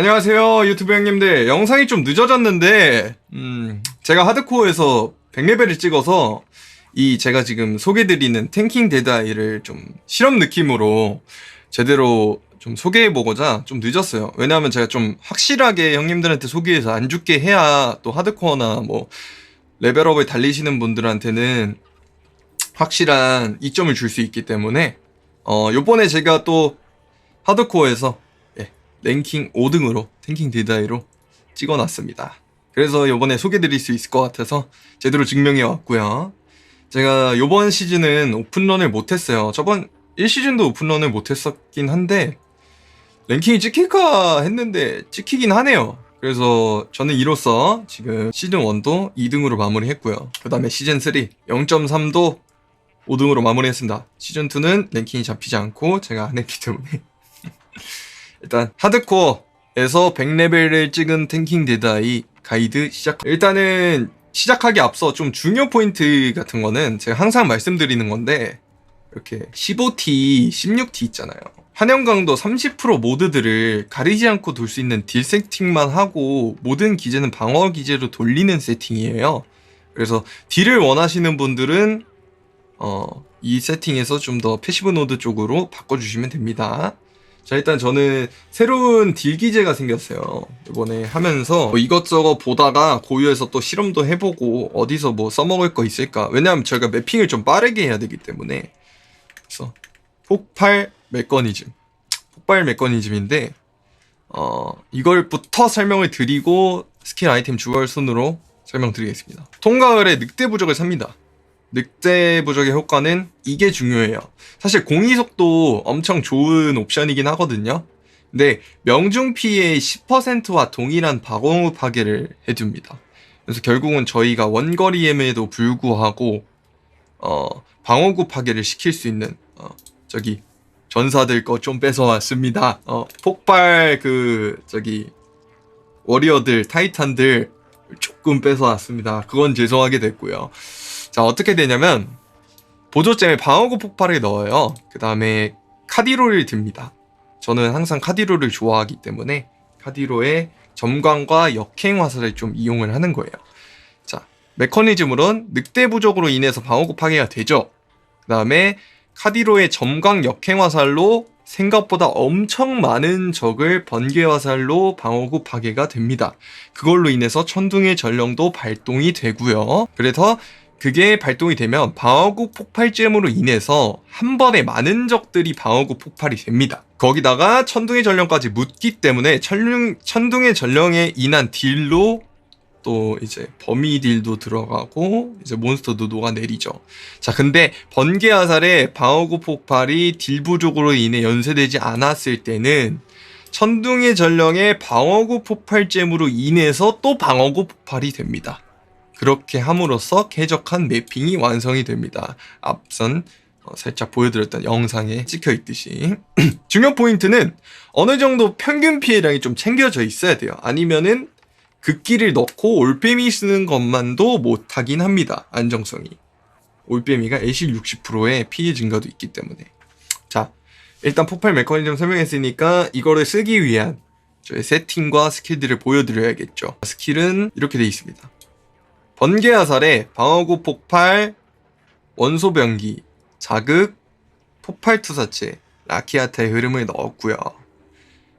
안녕하세요 유튜브 형님들. 영상이 좀 늦어졌는데 음 제가 하드코어에서 100레벨을 찍어서 이 제가 지금 소개드리는 탱킹 데드아이를 좀 실험 느낌으로 제대로 좀 소개해보고자 좀 늦었어요. 왜냐하면 제가 좀 확실하게 형님들한테 소개해서 안 죽게 해야 또 하드코어나 뭐 레벨업을 달리시는 분들한테는 확실한 이점을 줄 수 있기 때문에 어 요번에 제가 또 하드코어에서 예, 랭킹 5등으로 탱킹 디다이로 찍어놨습니다. 그래서 요번에 소개드릴 수 있을 것 같아서 제대로 증명해 왔고요. 제가 요번 시즌은 오픈런을 못했어요. 저번 1시즌도 오픈런을 못했었긴 한데 랭킹이 찍힐까 했는데 찍히긴 하네요. 그래서 저는 이로써 지금 시즌 1도 2등으로 마무리했고요. 그 다음에 시즌 3 0.3도 5등으로 마무리했습니다. 시즌 2는 랭킹이 잡히지 않고 제가 안 했기 때문에 일단 하드코어에서 100레벨을 찍은 탱킹 데드아이 가이드 시작. 일단은 시작하기 앞서 좀 중요 포인트 같은 거는 제가 항상 말씀드리는 건데 이렇게 15T, 16T 있잖아요. 환영강도 30% 모드들을 가리지 않고 돌 수 있는 딜 세팅만 하고 모든 기제는 방어 기제로 돌리는 세팅이에요. 그래서 딜을 원하시는 분들은 어, 이 세팅에서 좀 더 패시브 노드 쪽으로 바꿔주시면 됩니다. 자, 일단 저는 새로운 딜 기제가 생겼어요. 이번에 하면서 뭐 이것저것 보다가 고유해서 또 실험도 해보고 어디서 뭐 써먹을 거 있을까. 왜냐하면 저희가 매핑을 좀 빠르게 해야 되기 때문에. 그래서 폭발 메커니즘. 폭발 메커니즘인데, 어, 이걸부터 설명을 드리고 스킬 아이템 주얼 순으로 설명드리겠습니다. 통가을에 늑대 부적을 삽니다. 늑대 부적의 효과는 이게 중요해요. 사실 공이 속도 엄청 좋은 옵션이긴 하거든요. 근데 명중 피해의 10%와 동일한 방어후 파괴를 해줍니다. 그래서 결국은 저희가 원거리임에도 불구하고 어, 방어구 파괴를 시킬 수 있는 어, 저기 전사들 거 좀 뺏어왔습니다. 어, 폭발 그 저기 워리어들 타이탄들 조금 뺏어왔습니다. 그건 죄송하게 됐고요. 자 어떻게 되냐면 보조잼에 방어구 폭발을 넣어요. 그 다음에 카디로를 듭니다. 저는 항상 카디로를 좋아하기 때문에 카디로의 점광과 역행 화살을 좀 이용을 하는 거예요. 자 메커니즘으론 늑대 부족으로 인해서 방어구 파괴가 되죠. 그 다음에 카디로의 점광 역행 화살로 생각보다 엄청 많은 적을 번개 화살로 방어구 파괴가 됩니다. 그걸로 인해서 천둥의 전령도 발동이 되고요. 그래서 그게 발동이 되면 방어구 폭발잼으로 인해서 한 번에 많은 적들이 방어구 폭발이 됩니다. 거기다가 천둥의 전령까지 묻기 때문에 천둥, 천둥의 전령에 인한 딜로 또 이제 범위 딜도 들어가고 이제 몬스터도 녹아내리죠. 자, 근데 번개 화살에 방어구 폭발이 딜 부족으로 인해 연쇄되지 않았을 때는 천둥의 전령의 방어구 폭발잼으로 인해서 또 방어구 폭발이 됩니다. 그렇게 함으로써 쾌적한 매핑이 완성이 됩니다. 앞선 어, 살짝 보여드렸던 영상에 찍혀 있듯이 중요 포인트는 어느 정도 평균 피해량이 좀 챙겨져 있어야 돼요. 아니면은 극기를 넣고 올빼미 쓰는 것만도 못하긴 합니다. 안정성이. 올빼미가 애실 60%의 피해 증가도 있기 때문에. 자, 일단 폭발 메커니즘 설명했으니까 이거를 쓰기 위한 저의 세팅과 스킬들을 보여드려야겠죠. 스킬은 이렇게 되어 있습니다. 번개 화살에 방어구 폭발, 원소 병기, 자극, 폭발 투사체, 라키아타의 흐름을 넣었고요.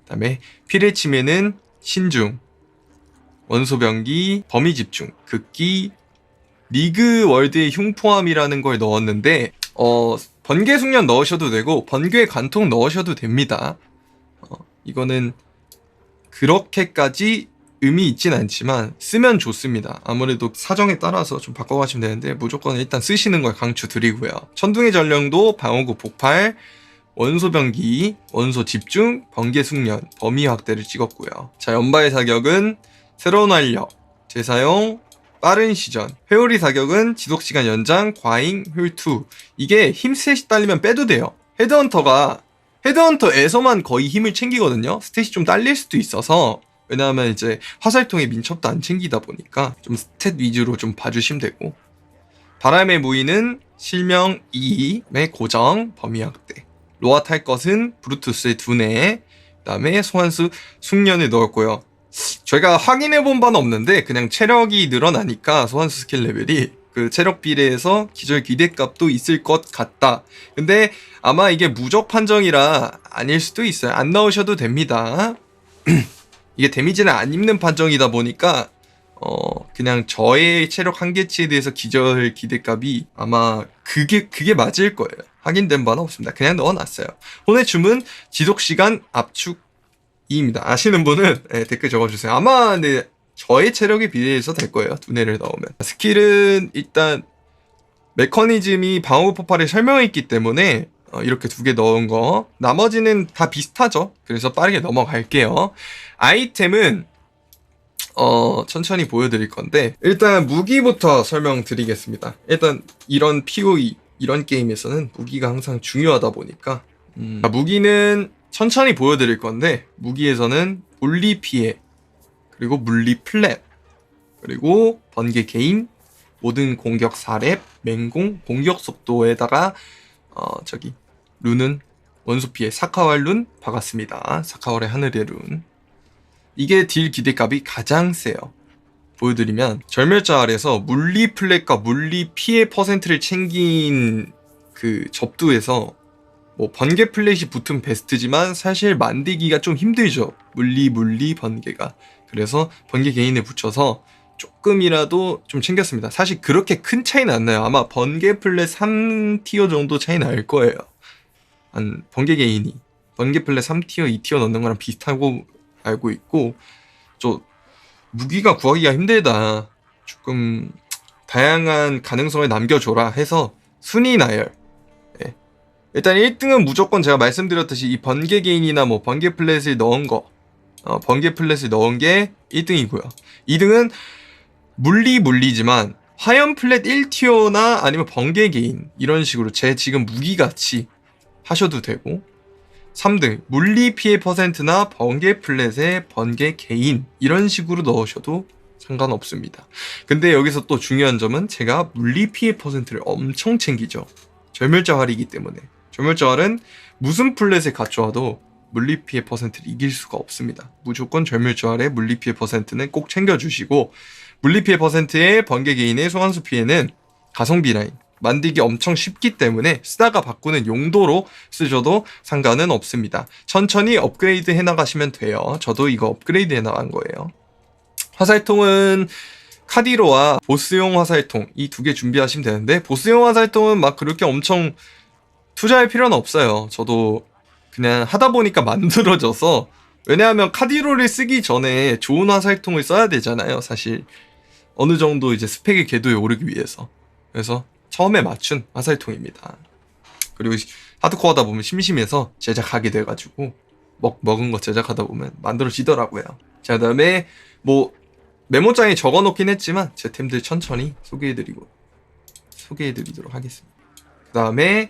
그다음에 피를 치면은 신중, 원소 병기, 범위 집중, 극기, 리그 월드의 흉포함이라는 걸 넣었는데 어 번개 숙련 넣으셔도 되고 번개 관통 넣으셔도 됩니다. 어, 이거는 그렇게까지 의미 있진 않지만 쓰면 좋습니다. 아무래도 사정에 따라서 좀 바꿔가시면 되는데 무조건 일단 쓰시는 걸 강추드리고요. 천둥의 전령도 방어구 폭발, 원소 병기, 원소 집중, 번개 숙련, 범위 확대를 찍었고요. 자 연바의 사격은 새로운 활력, 재사용, 빠른 시전, 회오리 사격은 지속시간 연장, 과잉, 휠2 이게 힘 스탯이 딸리면 빼도 돼요. 헤드헌터가 헤드헌터에서만 거의 힘을 챙기거든요. 스탯이 좀 딸릴 수도 있어서 왜냐하면 이제 화살통에 민첩도 안 챙기다 보니까 좀 스탯 위주로 좀 봐주시면 되고 바람의 무의는 실명 2의 고정 범위 확대 로아 탈 것은 브루투스의 두뇌 그다음에 소환수 숙련을 넣었고요. 제가 확인해 본 바는 없는데 그냥 체력이 늘어나니까 소환수 스킬 레벨이 그 체력 비례해서 기절 기대값도 있을 것 같다. 근데 아마 이게 무적 판정이라 아닐 수도 있어요. 안 나오셔도 됩니다. 이게 데미지는 안 입는 판정이다 보니까 어 그냥 저의 체력 한계치에 대해서 기절 기대값이 아마 그게 그게 맞을 거예요. 확인된 바는 없습니다. 그냥 넣어놨어요. 혼의 춤은 지속 시간 압축입니다. 아시는 분은 네, 댓글 적어주세요. 아마 네 저의 체력에 비례해서 될 거예요. 두뇌를 넣으면 스킬은 일단 메커니즘이 방어 폭발에 설명해 있기 때문에 어, 이렇게 두 개 넣은 거 나머지는 다 비슷하죠. 그래서 빠르게 넘어갈게요. 아이템은 어, 천천히 보여드릴 건데, 일단 무기부터 설명드리겠습니다. 일단, 이런 POE, 이런 게임에서는 무기가 항상 중요하다 보니까, 음, 자, 무기는 천천히 보여드릴 건데, 무기에서는 물리 피해, 그리고 물리 플랫, 그리고 번개 개인, 모든 공격 4렙, 맹공, 공격 속도에다가, 어, 저기, 룬은 원소 피해, 사카왈 룬 박았습니다. 사카왈의 하늘의 룬. 이게 딜 기대값이 가장 세요. 보여드리면 절멸자 아래서 물리 플랫과 물리 피해 퍼센트를 챙긴 그 접두에서 뭐 번개 플랫이 붙은 베스트지만 사실 만들기가 좀 힘들죠. 물리 물리 번개가. 그래서 번개 개인에 붙여서 조금이라도 좀 챙겼습니다. 사실 그렇게 큰 차이는 안 나요. 아마 번개 플랫 3티어 정도 차이 날 거예요. 한 번개 개인이 번개 플랫 3티어, 2티어 넣는 거랑 비슷하고 알고 있고 저 무기가 구하기가 힘들다. 조금 다양한 가능성을 남겨줘라 해서 순위 나열. 예. 일단 1등은 무조건 제가 말씀드렸듯이 이 번개 개인이나 뭐 번개 플랫을 넣은 거, 어, 번개 플랫을 넣은 게 1등이고요. 2등은 물리 물리지만 화염 플랫 1티어나 아니면 번개 개인 이런 식으로 제 지금 무기 같이 하셔도 되고 3등 물리 피해 퍼센트나 번개 플랫의 번개 개인 이런 식으로 넣으셔도 상관없습니다. 근데 여기서 또 중요한 점은 제가 물리 피해 퍼센트를 엄청 챙기죠. 절멸자활이기 때문에 절멸자활은 무슨 플랫을 갖춰와도 물리 피해 퍼센트를 이길 수가 없습니다. 무조건 절멸자활의 물리 피해 퍼센트는 꼭 챙겨주시고 물리 피해 퍼센트의 번개 개인의 소환수 피해는 가성비 라인 만들기 엄청 쉽기 때문에 쓰다가 바꾸는 용도로 쓰셔도 상관은 없습니다. 천천히 업그레이드 해나가시면 돼요. 저도 이거 업그레이드 해나간 거예요. 화살통은 카디로와 보스용 화살통 이 두 개 준비하시면 되는데 보스용 화살통은 막 그렇게 엄청 투자할 필요는 없어요. 저도 그냥 하다 보니까 만들어져서 왜냐하면 카디로를 쓰기 전에 좋은 화살통을 써야 되잖아요. 사실 어느 정도 이제 스펙의 궤도에 오르기 위해서 그래서 처음에 맞춘 화살통입니다. 그리고 하드코어 하다 보면 심심해서 제작하게 돼가지고 먹, 먹은 거 제작하다 보면 만들어지더라고요. 자, 그 다음에 뭐 메모장에 적어 놓긴 했지만 제 템들 천천히 소개해드리고 소개해드리도록 하겠습니다. 그 다음에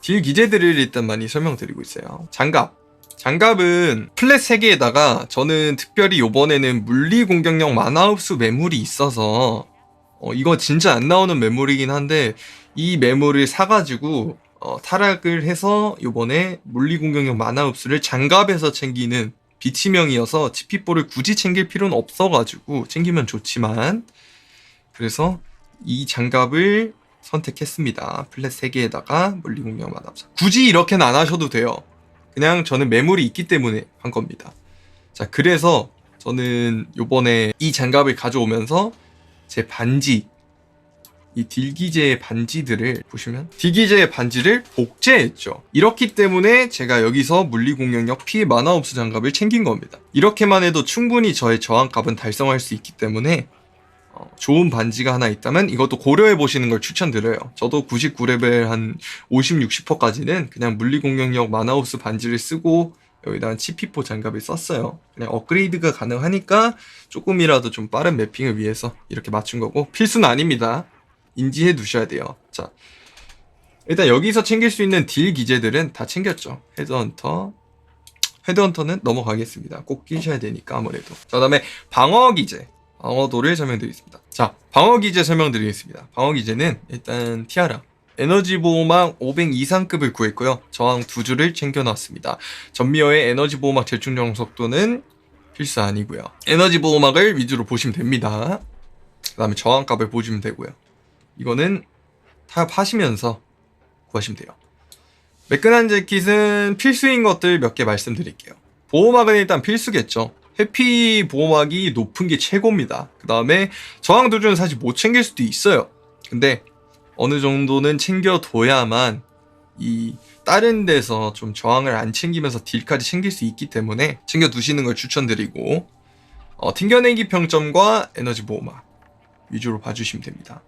딜 기재들을 일단 많이 설명드리고 있어요. 장갑. 장갑은 플랫 3개에다가 저는 특별히 요번에는 물리 공격력 만화 흡수 매물이 있어서 어, 이거 진짜 안 나오는 매물이긴 한데 이 매물을 사가지고 어, 타락을 해서 요번에 물리 공격력 만화 흡수를 장갑에서 챙기는 비치명이어서 치피볼을 굳이 챙길 필요는 없어가지고 챙기면 좋지만 그래서 이 장갑을 선택했습니다. 플랫 3개에다가 물리 공격 만화 흡수 굳이 이렇게는 안 하셔도 돼요. 그냥 저는 매물이 있기 때문에 한 겁니다. 자 그래서 저는 요번에 이 장갑을 가져오면서 제 반지 이 딜기제의 반지들을 보시면 딜기제의 반지를 복제했죠. 이렇기 때문에 제가 여기서 물리 공격력 피해 만화 흡수 장갑을 챙긴 겁니다. 이렇게만 해도 충분히 저의 저항값은 달성할 수 있기 때문에 어, 좋은 반지가 하나 있다면 이것도 고려해 보시는 걸 추천드려요. 저도 99레벨 한 50, 60%까지는 그냥 물리 공격력 만화 흡수 반지를 쓰고 여기다가 치피포 장갑을 썼어요. 그냥 업그레이드가 가능하니까 조금이라도 좀 빠른 매핑을 위해서 이렇게 맞춘 거고 필수는 아닙니다. 인지해 두셔야 돼요. 자, 일단 여기서 챙길 수 있는 딜 기재들은 다 챙겼죠. 헤드헌터, 헤드헌터는 넘어가겠습니다. 꼭 끼셔야 되니까 아무래도. 자, 그다음에 방어 기재, 방어도를 설명드리겠습니다. 자, 방어 기재 설명드리겠습니다. 방어 기재는 일단 티아라. 에너지 보호막 500 이상급을 구했고요. 저항 두 줄을 챙겨놨습니다. 전미어의 에너지 보호막 재충전 속도는 필수 아니고요. 에너지 보호막을 위주로 보시면 됩니다. 그 다음에 저항값을 보시면 되고요. 이거는 타협하시면서 구하시면 돼요. 매끈한 재킷은 필수인 것들 몇 개 말씀드릴게요. 보호막은 일단 필수겠죠. 해피 보호막이 높은 게 최고입니다. 그 다음에 저항 도주는 사실 못 챙길 수도 있어요. 근데 어느 정도는 챙겨둬야만 이 다른 데서 좀 저항을 안 챙기면서 딜까지 챙길 수 있기 때문에 챙겨두시는 걸 추천드리고 어, 튕겨내기 평점과 에너지 보호막 위주로 봐주시면 됩니다.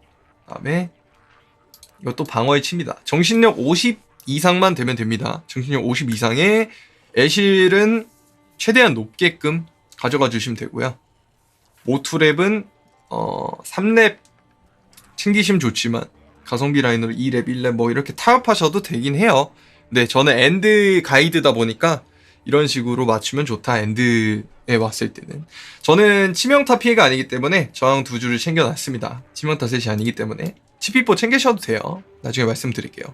그 다음에 이것도 방어에 칩니다. 정신력 50 이상만 되면 됩니다. 정신력 50 이상의 애실은 최대한 높게끔 가져가 주시면 되고요. 모투랩은 어 3랩 챙기시면 좋지만 가성비 라인으로 2랩, 1랩 뭐 이렇게 타협하셔도 되긴 해요. 근데 저는 엔드 가이드다 보니까 이런 식으로 맞추면 좋다. 엔드에 왔을 때는 저는 치명타 피해가 아니기 때문에 저항 두 줄을 챙겨놨습니다. 치명타 셋이 아니기 때문에 치피포 챙기셔도 돼요. 나중에 말씀드릴게요.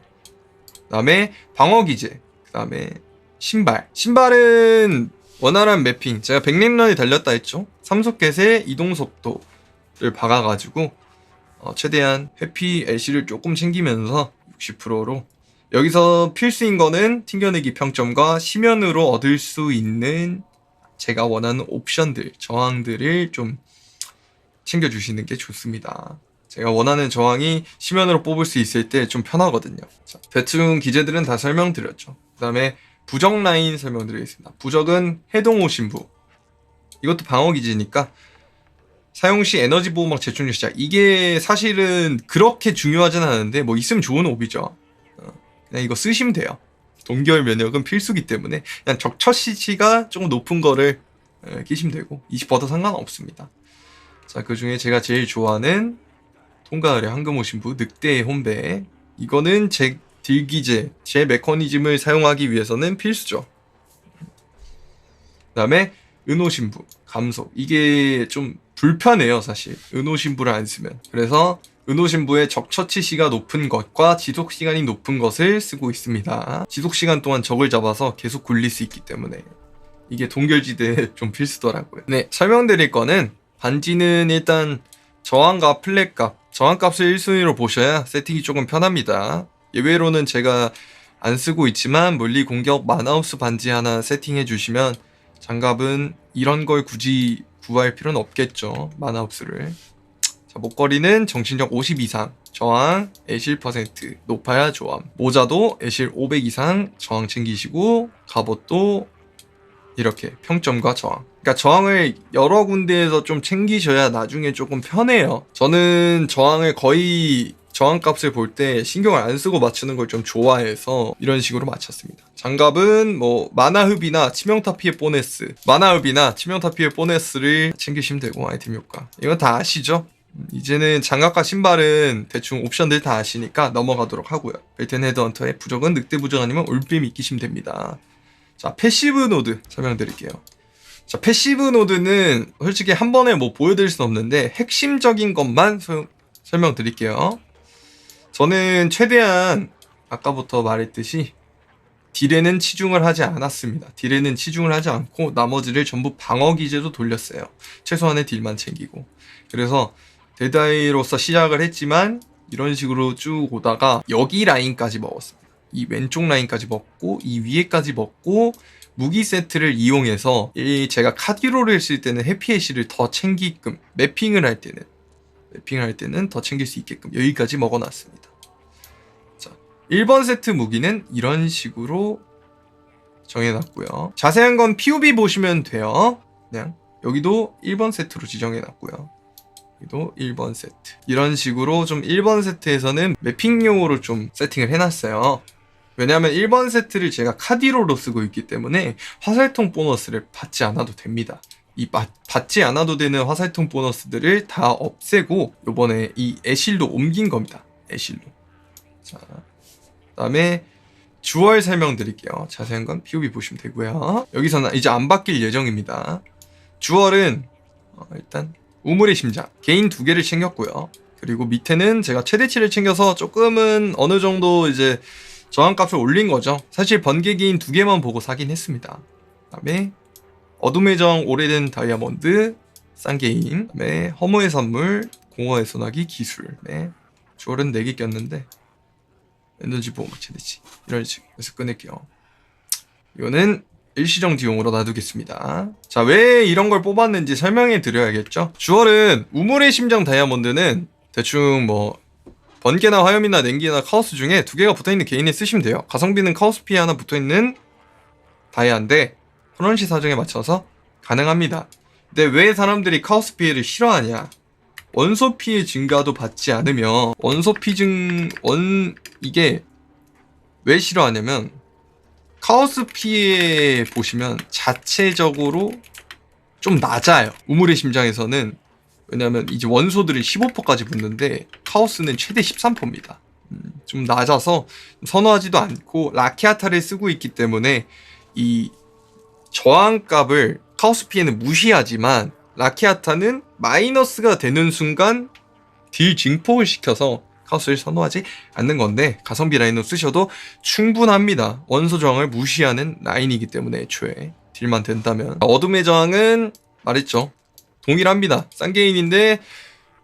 그 다음에 방어 기제, 그 다음에 신발. 신발은 원활한 매핑. 제가 백링런이 달렸다 했죠. 삼속겟의 이동 속도를 박아가지고 어, 최대한 회피 애쉬를 조금 챙기면서 60%로 여기서 필수인 거는 튕겨내기 평점과 시면으로 얻을 수 있는 제가 원하는 옵션들, 저항들을 좀 챙겨주시는 게 좋습니다. 제가 원하는 저항이 시면으로 뽑을 수 있을 때 좀 편하거든요. 자, 대충 기재들은 다 설명드렸죠. 그 다음에 부적 라인 설명드리겠습니다. 부적은 해동 오신부. 이것도 방어 기지니까 사용 시 에너지 보호막 재충전 시작. 이게 사실은 그렇게 중요하진 않은데 뭐 있으면 좋은 옵이죠. 어, 그냥 이거 쓰시면 돼요. 동결 면역은 필수기 때문에 그냥 적처 CC가 조금 높은 거를 어, 끼시면 되고 20버도 상관없습니다. 자, 그 중에 제가 제일 좋아하는 통가을의 황금 오신부 늑대의 혼배 이거는 제 딜기제 제 메커니즘을 사용하기 위해서는 필수죠. 그 다음에 은호신부 감속 이게 좀 불편해요 사실. 은호신부를 안 쓰면. 그래서 은호신부의 적처치시가 높은 것과 지속시간이 높은 것을 쓰고 있습니다. 지속시간 동안 적을 잡아서 계속 굴릴 수 있기 때문에. 이게 동결지대에 좀 필수더라고요. 네 설명드릴 거는 반지는 일단 저항값 플랫값. 저항값을 1순위로 보셔야 세팅이 조금 편합니다. 예외로는 제가 안 쓰고 있지만 물리 공격 마나우스 반지 하나 세팅해 주시면 장갑은 이런 걸 굳이 구할 필요는 없겠죠. 마나우스를. 자, 목걸이는 정신력 50 이상, 저항, 애실 퍼센트 높아야 조함. 모자도 애실 500 이상 저항 챙기시고 갑옷도 이렇게 평점과 저항. 그러니까 저항을 여러 군데에서 좀 챙기셔야 나중에 조금 편해요. 저는 저항을 거의 저항값을 볼 때 신경을 안 쓰고 맞추는 걸 좀 좋아해서 이런 식으로 맞췄습니다. 장갑은 뭐 마나흡이나 치명타 피해 보너스, 마나흡이나 치명타 피해 보너스를 챙기시면 되고 아이템 효과. 이건 다 아시죠? 음, 이제는 장갑과 신발은 대충 옵션들 다 아시니까 넘어가도록 하고요. 벨텐 헤드헌터의 부적은 늑대 부적 아니면 올빔 익히시면 됩니다. 자, 패시브 노드 설명드릴게요. 자, 패시브 노드는 솔직히 한 번에 뭐 보여드릴 수는 없는데 핵심적인 것만 소- 설명드릴게요. 저는 최대한 아까부터 말했듯이 딜에는 치중을 하지 않았습니다. 딜에는 치중을 하지 않고 나머지를 전부 방어 기제로 돌렸어요. 최소한의 딜만 챙기고. 그래서 데다이로서 시작을 했지만 이런 식으로 쭉 오다가 여기 라인까지 먹었습니다. 이 왼쪽 라인까지 먹고 이 위에까지 먹고 무기 세트를 이용해서 이 제가 카디로를 쓸 때는 해피애쉬를 더 챙기끔 매핑을 할 때는 매핑을 할 때는 더 챙길 수 있게끔 여기까지 먹어놨습니다. 자, 1번 세트 무기는 이런 식으로 정해놨고요. 자세한 건 POB 보시면 돼요. 그냥 여기도 1번 세트로 지정해놨고요. 여기도 1번 세트. 이런 식으로 좀 1번 세트에서는 매핑용으로 좀 세팅을 해놨어요. 왜냐하면 1번 세트를 제가 카디로로 쓰고 있기 때문에 화살통 보너스를 받지 않아도 됩니다. 이 받, 받지 않아도 되는 화살통 보너스들을 다 없애고 요번에 이 애실로 옮긴 겁니다. 애실로. 자, 그다음에 주얼 설명드릴게요. 자세한 건 POB 보시면 되고요. 여기서는 이제 안 바뀔 예정입니다. 주얼은 어, 일단 우물의 심장 개인 두 개를 챙겼고요. 그리고 밑에는 제가 최대치를 챙겨서 조금은 어느 정도 이제 저항값을 올린 거죠. 사실 번개기인 두 개만 보고 사긴 했습니다. 그다음에 어둠의 정 오래된 다이아몬드 쌍게임 그다음에 허무의 선물 공허의 소나기 기술 네. 주얼은 4개 꼈는데 에너지 보호막 최대치 이런 식으로 해서 끊을게요. 이거는 일시정 디용으로 놔두겠습니다. 자, 왜 이런 걸 뽑았는지 설명해 드려야겠죠? 주얼은 우물의 심장 다이아몬드는 대충 뭐 번개나 화염이나 냉기나 카오스 중에 두 개가 붙어있는 개인에 쓰시면 돼요. 가성비는 카오스 피해 하나 붙어있는 다이아인데 토론시 사정에 맞춰서 가능합니다. 근데 왜 사람들이 카오스 피해를 싫어하냐? 원소 피해 증가도 받지 않으며 원소 피증 원 이게 왜 싫어하냐면 카오스 피해 보시면 자체적으로 좀 낮아요. 우물의 심장에서는 왜냐면 이제 원소들이 15%까지 붙는데 카오스는 최대 13%입니다. 음, 좀 낮아서 선호하지도 않고 라키아타를 쓰고 있기 때문에 이 저항값을 카오스 피해는 무시하지만 라키아타는 마이너스가 되는 순간 딜 증폭을 시켜서 카오스를 선호하지 않는 건데 가성비 라인으로 쓰셔도 충분합니다. 원소 저항을 무시하는 라인이기 때문에 애초에 딜만 된다면 어둠의 저항은 말했죠. 동일합니다. 싼 개인인데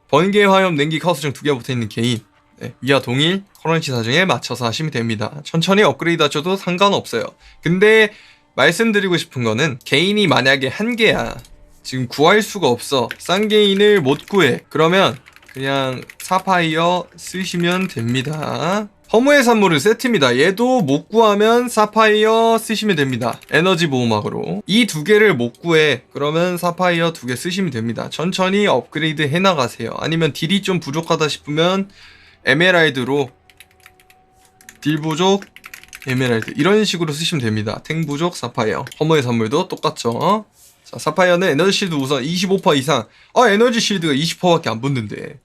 번개 화염 냉기 카오스 중 두 개가 붙어있는 개인 네, 위와 동일 커런시 사정에 맞춰서 하시면 됩니다. 천천히 업그레이드 하셔도 상관없어요. 근데 말씀드리고 싶은 거는 개인이 만약에 한 개야 지금 구할 수가 없어. 싼 개인을 못 구해. 그러면 그냥 사파이어 쓰시면 됩니다. 허무의 산물은 세트입니다. 얘도 못 구하면 사파이어 쓰시면 됩니다. 에너지 보호막으로. 이 두 개를 못 구해. 그러면 사파이어 두 개 쓰시면 됩니다. 천천히 업그레이드 해나가세요. 아니면 딜이 좀 부족하다 싶으면 에메랄드로 딜 부족 에메랄드 이런 식으로 쓰시면 됩니다. 탱 부족 사파이어 허머의 선물도 똑같죠. 자 사파이어는 에너지 실드 우선 25% 이상 아 에너지 실드가 20%밖에 안 붙는데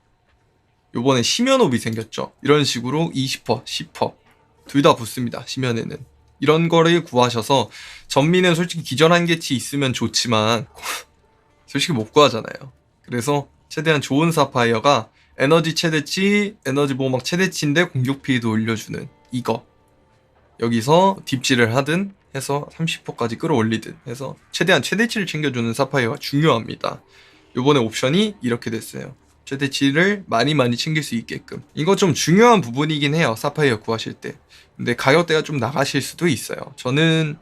요번에 심연옵이 생겼죠. 이런 식으로 20% 10%둘 다 붙습니다. 심연에는 이런 거를 구하셔서 전미는 솔직히 기절 한계치 있으면 좋지만 솔직히 못 구하잖아요. 그래서 최대한 좋은 사파이어가 에너지 최대치, 에너지 보호막 최대치인데 공격 피해도 올려주는 이거 여기서 딥질을 하든 해서 30%까지 끌어올리든 해서 최대한 최대치를 챙겨주는 사파이어가 중요합니다. 요번에 옵션이 이렇게 됐어요. 최대치를 많이 많이 챙길 수 있게끔. 이거 좀 중요한 부분이긴 해요. 사파이어 구하실 때. 근데 가격대가 좀 나가실 수도 있어요. 저는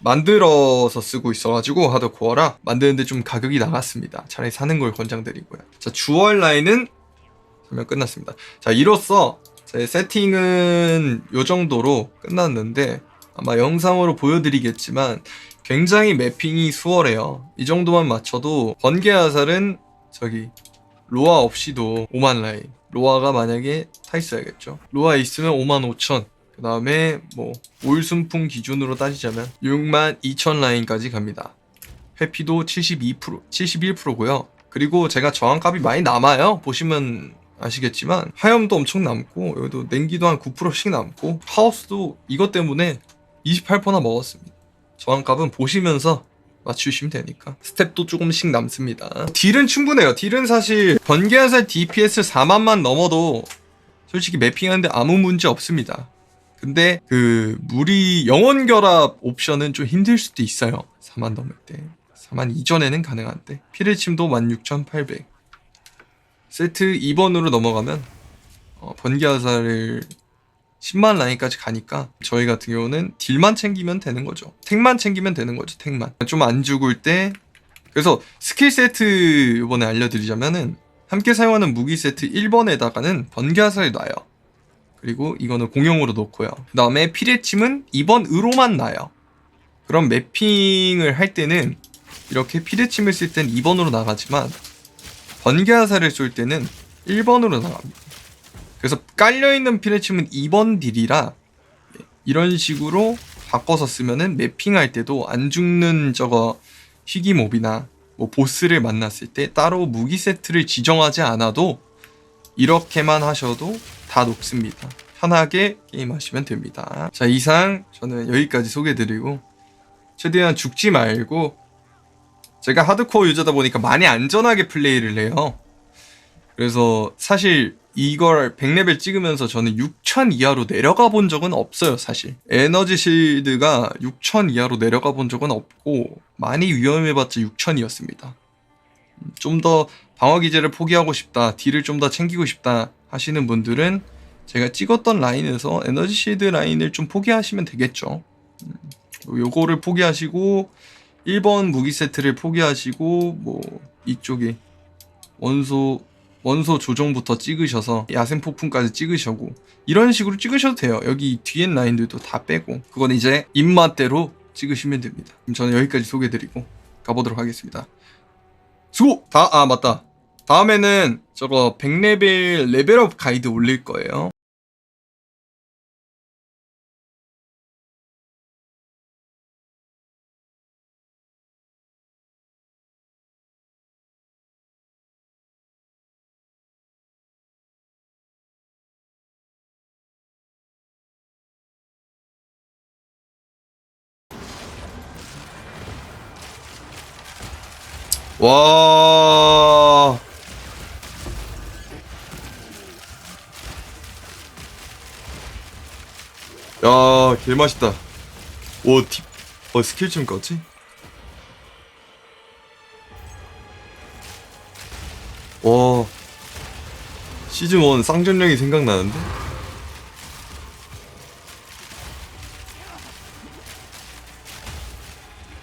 만들어서 쓰고 있어가지고 하드코어라 만드는데 좀 가격이 나갔습니다. 차라리 사는 걸 권장드리고요. 자, 주얼 라인은 설명 끝났습니다. 자, 이로써 제 세팅은 요 정도로 끝났는데 아마 영상으로 보여드리겠지만 굉장히 매핑이 수월해요. 이 정도만 맞춰도 번개 화살은 저기 로아 없이도 5만 라인. 로아가 만약에 타 있어야겠죠. 로아 있으면 5만 5천. 그 다음에 뭐 올순풍 기준으로 따지자면 6만 2천 라인까지 갑니다. 회피도 72% 71%고요. 그리고 제가 저항값이 많이 남아요. 보시면 아시겠지만 화염도 엄청 남고 여기도 냉기도 한 9%씩 남고 하우스도 이것 때문에 28%나 먹었습니다. 저항값은 보시면서 맞추시면 되니까 스텝도 조금씩 남습니다. 딜은 충분해요. 딜은 사실 번개화살 DPS 4만만 넘어도 솔직히 매핑하는데 아무 문제 없습니다. 근데 그 무리 영원 결합 옵션은 좀 힘들 수도 있어요. 4만 넘을 때. 4만 이전에는 가능한데 피를 침도 16,800 세트 2번으로 넘어가면 어, 번개화살을 10만 라인까지 가니까 저희 같은 경우는 딜만 챙기면 되는 거죠. 택만 챙기면 되는 거죠. 택만. 좀 안 죽을 때 그래서 스킬 세트 이번에 알려드리자면은 함께 사용하는 무기 세트 1번에다가는 번개화살이 놔요. 그리고 이거는 공용으로 놓고요. 그 다음에 피레침은 2번으로만 놔요. 그럼 매핑을 할 때는 이렇게 피레침을 쓸 땐 2번으로 나가지만 번개화살을 쏠 때는 1번으로 나갑니다. 그래서 깔려있는 피레침은 2번 딜이라 이런 식으로 바꿔서 쓰면은 매핑할 때도 안 죽는 저거 희귀몹이나 뭐 보스를 만났을 때 따로 무기 세트를 지정하지 않아도 이렇게만 하셔도 다 녹습니다. 편하게 게임하시면 됩니다. 자 이상 저는 여기까지 소개해드리고 최대한 죽지 말고 제가 하드코어 유저다 보니까 많이 안전하게 플레이를 해요. 그래서 사실 이걸 100레벨 찍으면서 저는 6000 이하로 내려가 본 적은 없어요, 사실. 에너지 실드가 6000 이하로 내려가 본 적은 없고, 많이 위험해봤자 6000이었습니다. 좀 더 방어 기제를 포기하고 싶다, 딜을 좀 더 챙기고 싶다 하시는 분들은 제가 찍었던 라인에서 에너지 실드 라인을 좀 포기하시면 되겠죠. 음, 요거를 포기하시고, 1번 무기 세트를 포기하시고, 뭐, 이쪽에 원소 원소 조정부터 찍으셔서 야생 폭풍까지 찍으셔고 이런 식으로 찍으셔도 돼요. 여기 뒤엔 라인들도 다 빼고 그건 이제 입맛대로 찍으시면 됩니다. 그럼 저는 여기까지 소개드리고 가보도록 하겠습니다. 수고! 다, 아 맞다. 다음에는 저거 100레벨 레벨업 가이드 올릴 거예요. 와. 야, 개 맛있다. 오, 팁. 어, 스킬 좀 껐지? 와. 시즌 1 쌍전령이 생각나는데?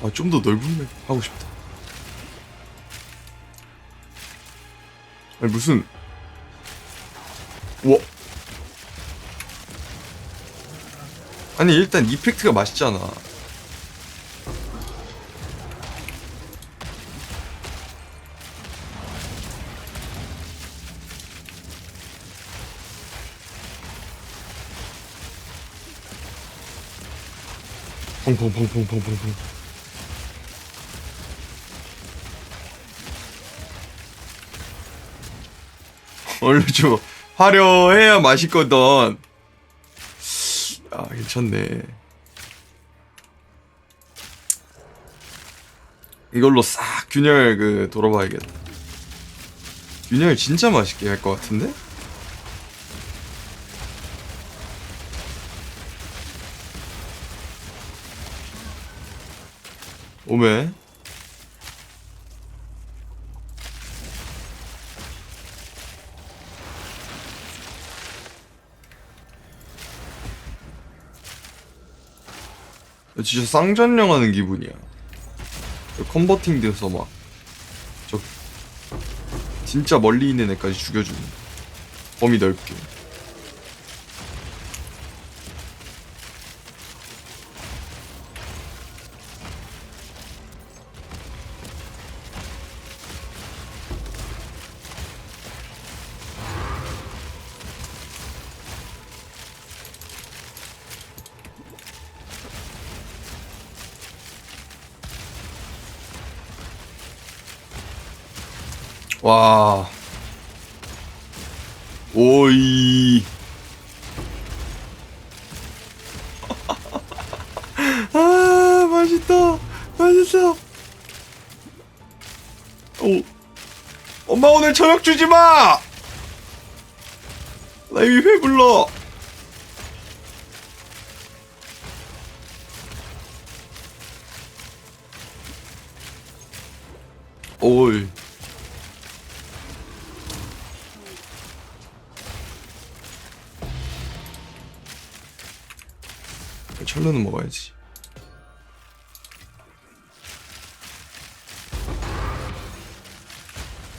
아, 좀 더 넓은 맵 하고 싶다. 아니 무슨? 와 아니 일단 이펙트가 맛있잖아. 펑펑펑펑펑펑펑 좀 화려해야 맛있거든. 아 괜찮네. 이걸로 싹 균열 그 돌아봐야겠다. 균열 진짜 맛있게 할 것 같은데? 오메. 진짜 쌍전령 하는 기분이야. 저 컨버팅 돼서 막, 저, 진짜 멀리 있는 애까지 죽여주는. 범위 넓게. 와. 오이. 아, 맛있다. 맛있어. 오. 엄마 오늘 저녁 주지 마! 나 이미 배불러.